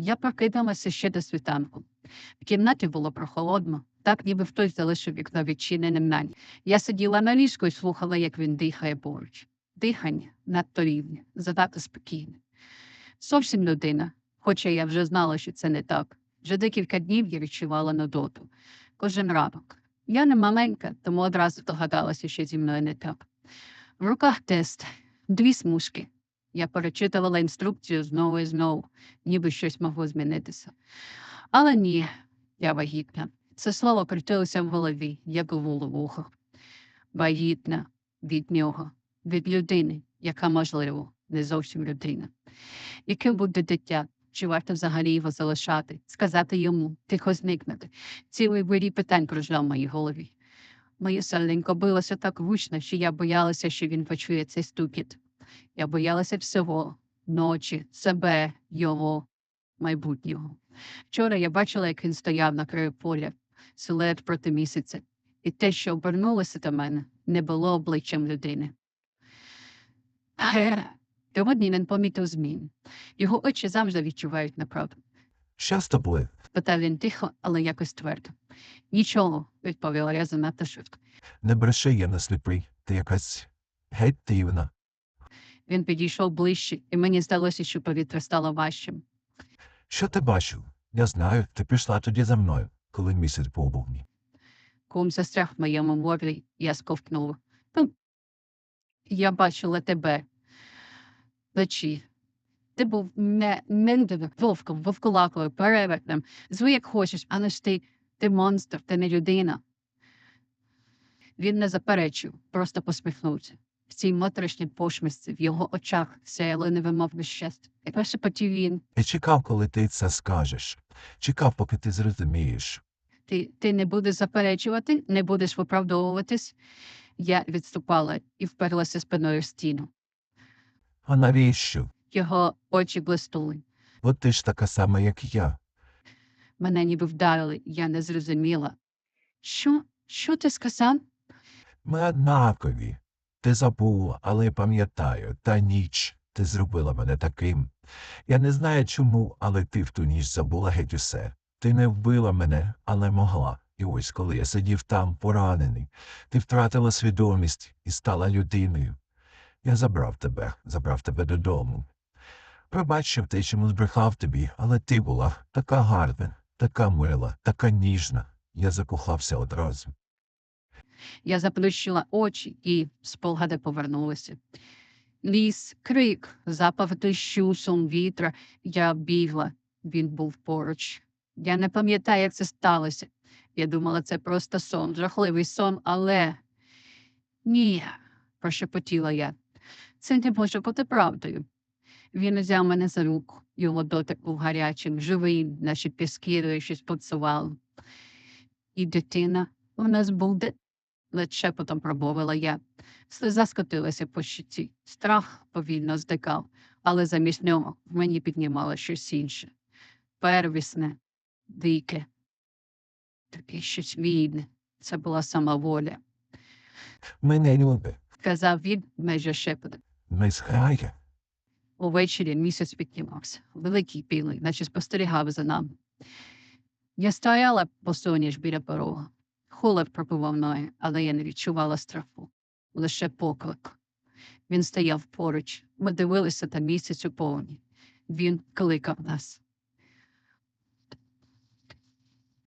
Я прокидалася ще до світанку. В кімнаті було прохолодно, так ніби хтось залишив вікно відчиненим на. Я сиділа на ліжку і слухала, як він дихає поруч. Дихання надто рівне, занадто спокійне. Зовсім людина, хоча я вже знала, що це не так. Вже декілька днів я відчувала нудоту. Кожен ранок. Я не маленька, тому одразу догадалася, що зі мною не так. В руках тест, дві смужки. Я перечитувала інструкцію знову і знову, ніби щось могло змінитися. Але ні, я вагітна. Це слово крутилося в голові, як у вухо. Вагітна від нього, від людини, яка, можливо, не зовсім людина. Яким буде дитя? Чи варто взагалі його залишати, сказати йому, тихо зникнути? Цілий вирій питань кружляв в моїй голові. Моє серденько билося так гучно, що я боялася, що він почує цей стукіт. Я боялася всього ночі, себе, його, майбутнього. Вчора я бачила, як він стояв на краю поля, силует проти місяця, і те, що обернулося до мене, не було обличчям людини. Сьогодні він помітив змін. Його очі завжди відчувають неправду. Що з тобою? Питав він тихо, але якось твердо. Нічого, відповіла я занадто швидко. Не бреши, я не сліпий. Ти якась геть дивна. Він підійшов ближче, і мені здалося, що повітря стало важчим. Що ти бачив? Я знаю, ти пішла тоді за мною, коли місяць вогні. Кум застряг в моєму горлі, я сковтнула. «Ну, Я бачила тебе вночі. Ти був не мендовим, вовком, вовкулакою, перевертнем. Звий як хочеш, але ж ти, ти монстр, ти не людина. Він не заперечив, просто посміхнувся. В цій моторошній пошмисці в його очах сяяло невимовне щастя. І прошепотів він. Я чекав, коли ти це скажеш. Чекав, поки ти зрозумієш. Ти, ти не будеш заперечувати, не будеш виправдовуватись. Я відступала і вперлася спиною в стіну. А навіщо? Його очі блиснули. От ти ж така сама, як я. Мене ніби вдарили, я не зрозуміла. Що? Що ти сказав? Ми однакові. Ти забула, але пам'ятаю, та ніч ти зробила мене таким. Я не знаю чому, але ти в ту ніч забула геть усе. Ти не вбила мене, але могла. І ось коли я сидів там, поранений, ти втратила свідомість і стала людиною. Я забрав тебе, забрав тебе додому. Пробач, що в те чому збрехав тобі, але ти була така гарна, така мила, така ніжна. Я закохався одразу. Я заплющила очі, і спогади повернулися. Ліс, крик, запах дощу, шум вітра. Я бігла. Він був поруч. Я не пам'ятаю, як це сталося. Я думала, це просто сон, жахливий сон, але ні, прошепотіла я. Це не може бути правдою. Він узяв мене за руку, його дотик був гарячим, живий, наче піскірою щось поцувало. І дитина у нас буде, ледь шепотом промовила я. Сльоза скотилася по щиті. Страх повільно здикав, але замість нього в мені піднімало щось інше. Первісне, дике, таке щось вільне. Це була сама воля. Мене любить, Казав він майже шепотом. не зграє. Увечері місяць піднімався, великий білий, наче спостерігав за нами. Я стояла посоніж біля порога. Холод пробував ноги, але я не відчувала страху, лише поклик. Він стояв поруч, ми дивилися та місяць у повні. Він кликав нас.